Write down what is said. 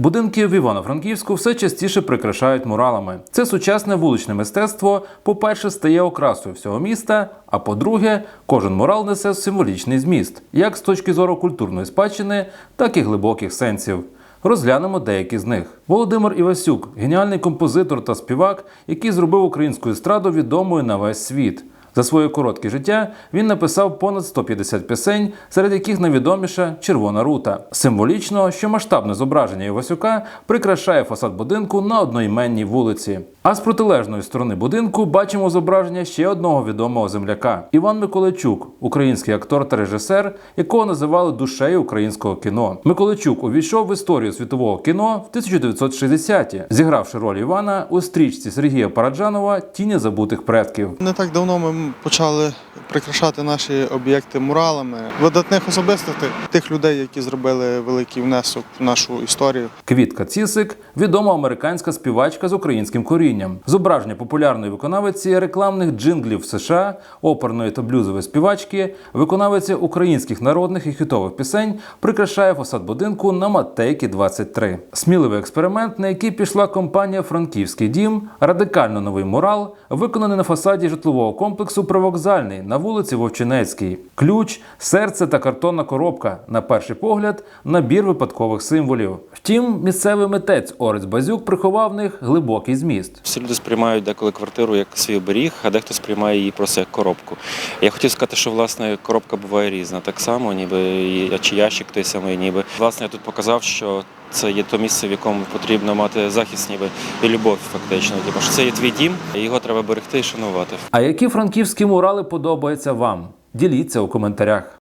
Будинки в Івано-Франківську все частіше прикрашають муралами. Це сучасне вуличне мистецтво, по-перше, стає окрасою всього міста. А по-друге, кожен мурал несе символічний зміст, як з точки зору культурної спадщини, так і глибоких сенсів. Розглянемо деякі з них. Володимир Івасюк геніальний композитор та співак, який зробив українську естраду відомою на весь світ. За своє коротке життя він написав понад 150 пісень, серед яких найвідоміша Червона рута. Символічно, що масштабне зображення Івасюка прикрашає фасад будинку на одноіменній вулиці. А з протилежної сторони будинку бачимо зображення ще одного відомого земляка Іван Миколайчук, український актор та режисер, якого називали душею українського кіно. Миколайчук увійшов в історію світового кіно в 1960-ті, зігравши роль Івана у стрічці Сергія Параджанова Тіні забутих предків. Не так давно ми почали прикрашати наші об'єкти муралами видатних особистостей, тих людей, які зробили великий внесок в нашу історію. Квітка Цісик відома американська співачка з українським корінням. Зображення популярної виконавиці рекламних джинглів США, оперної та блюзової співачки, виконавиці українських народних і хітових пісень прикрашає фасад будинку на Матейки 23. Сміливий експеримент, на який пішла компанія Франківський дім, радикально новий мурал, виконаний на фасаді житлового комплексу Привокзальний на вулиці Вовчинецькій. Ключ, серце та картонна коробка. На перший погляд, набір випадкових символів. Втім, місцевий митець Орець Базюк приховав в них глибокий зміст. Всі люди сприймають деколи квартиру як свій оберіг, а дехто сприймає її просто як коробку. Я хотів сказати, що власне коробка буває різна, так само, ніби чи ящик той самий, ніби. Власне, я тут показав, що це є то місце, в якому потрібно мати захист, ніби і любов, фактично. Тому що це є твій дім, і його треба берегти і шанувати. А які франківські мурали подобаються вам? Діліться у коментарях.